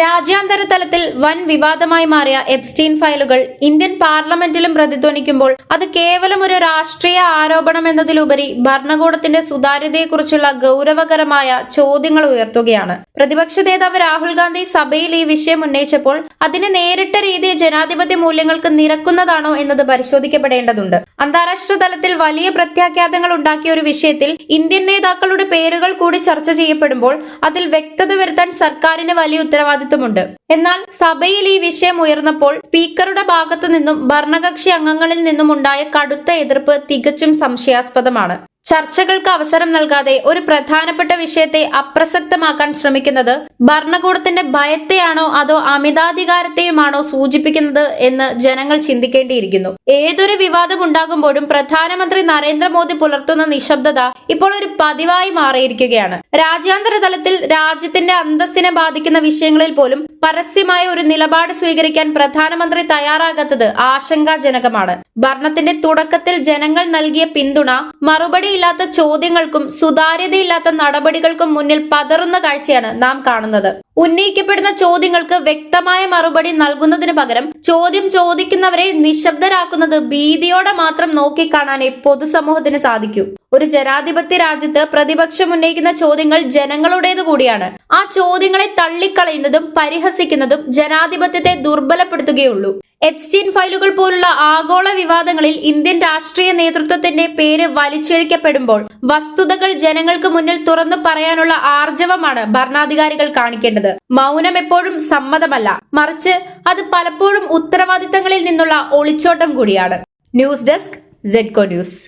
രാജ്യാന്തര തലത്തിൽ വൻ വിവാദമായി മാറിയ എബ്സ്റ്റീൻ ഫയലുകൾ ഇന്ത്യൻ പാർലമെന്റിലും പ്രതിധ്വനിക്കുമ്പോൾ അത് കേവലം ഒരു രാഷ്ട്രീയ ആരോപണം എന്നതിലുപരി ഭരണകൂടത്തിന്റെ സുതാര്യതയെക്കുറിച്ചുള്ള ഗൗരവകരമായ ചോദ്യങ്ങൾ ഉയർത്തുകയാണ്. പ്രതിപക്ഷ നേതാവ് രാഹുൽ ഗാന്ധി സഭയിൽ ഈ വിഷയം ഉന്നയിച്ചപ്പോൾ അതിന് നേരിട്ട രീതി ജനാധിപത്യ മൂല്യങ്ങൾക്ക് നിരക്കുന്നതാണോ എന്നത് പരിശോധിക്കപ്പെടേണ്ടതുണ്ട്. അന്താരാഷ്ട്ര തലത്തിൽ വലിയ പ്രത്യാഘാതങ്ങൾ ഉണ്ടാക്കിയ ഒരു വിഷയത്തിൽ ഇന്ത്യൻ നേതാക്കളുടെ പേരുകൾ കൂടി ചർച്ച ചെയ്യപ്പെടുമ്പോൾ അതിൽ വ്യക്തത വരുത്താൻ സർക്കാരിന് വലിയ ഉത്തരവാദിത്വമുണ്ട്. എന്നാൽ സഭയിൽ ഈ വിഷയം ഉയർന്നപ്പോൾ സ്പീക്കറുടെ ഭാഗത്തു നിന്നും ഭരണകക്ഷി അംഗങ്ങളിൽ നിന്നും ഉണ്ടായ കടുത്ത എതിർപ്പ് തികച്ചും സംശയാസ്പദമാണ്. ചർച്ചകൾക്ക് അവസരം നൽകാതെ ഒരു പ്രധാനപ്പെട്ട വിഷയത്തെ അപ്രസക്തമാക്കാൻ ശ്രമിക്കുന്നത് ഭരണകൂടത്തിന്റെ ഭയത്തെയാണോ അതോ അമിതാധികാരത്തെയുമാണോ സൂചിപ്പിക്കുന്നത് എന്ന് ജനങ്ങൾ ചിന്തിക്കേണ്ടിയിരിക്കുന്നു. ഏതൊരു വിവാദം ഉണ്ടാകുമ്പോഴും പ്രധാനമന്ത്രി നരേന്ദ്രമോദി പുലർത്തുന്ന നിശബ്ദത ഇപ്പോൾ ഒരു പതിവായി മാറിയിരിക്കുകയാണ്. രാജ്യാന്തര തലത്തിൽ രാജ്യത്തിന്റെ അന്തസ്സിനെ ബാധിക്കുന്ന വിഷയങ്ങളിൽ പോലും പരസ്യമായ ഒരു നിലപാട് സ്വീകരിക്കാൻ പ്രധാനമന്ത്രി തയ്യാറാകാത്തത് ആശങ്കാജനകമാണ്. ഭരണത്തിന്റെ തുടക്കത്തിൽ ജനങ്ങൾ നൽകിയ പിന്തുണ മറുപടിയില്ലാത്ത ചോദ്യങ്ങൾക്കും സുതാര്യതയില്ലാത്ത നടപടികൾക്കും മുന്നിൽ പതറുന്ന കാഴ്ചയാണ് നാം കാണുന്നത്. ഉന്നയിക്കപ്പെടുന്ന ചോദ്യങ്ങൾക്ക് വ്യക്തമായ മറുപടി നൽകുന്നതിന് പകരം ചോദ്യം ചോദിക്കുന്നവരെ നിശബ്ദരാക്കുന്നത് ഭീതിയോടെ മാത്രം നോക്കിക്കാണാനേ പൊതുസമൂഹത്തിന് സാധിക്കൂ. ഒരു ജനാധിപത്യ രാജ്യത്ത് പ്രതിപക്ഷം ഉന്നയിക്കുന്ന ചോദ്യങ്ങൾ ജനങ്ങളുടേത് കൂടിയാണ്. ആ ചോദ്യങ്ങളെ തള്ളിക്കളയുന്നതും പരിഹസിക്കുന്നതും ജനാധിപത്യത്തെ ദുർബലപ്പെടുത്തുകയുള്ളൂ എപ്സ്റ്റീൻ ഫയലുകൾ പോലുള്ള ആഗോള വിവാദങ്ങളിൽ ഇന്ത്യൻ രാഷ്ട്രീയ നേതൃത്വത്തിന്റെ പേര് വലിച്ചിഴക്കപ്പെടുമ്പോൾ വസ്തുതകൾ ജനങ്ങൾക്ക് മുന്നിൽ തുറന്നു പറയാനുള്ള ആർജവമാണ് ഭരണാധികാരികൾ കാണിക്കേണ്ടത്. മൗനം എപ്പോഴും സമ്മതമല്ല. മറിച്ച് അത് പലപ്പോഴും ഉത്തരവാദിത്തങ്ങളിൽ നിന്നുള്ള ഒളിച്ചോട്ടം കൂടിയാണ്. News desk ജെഡ്കോ news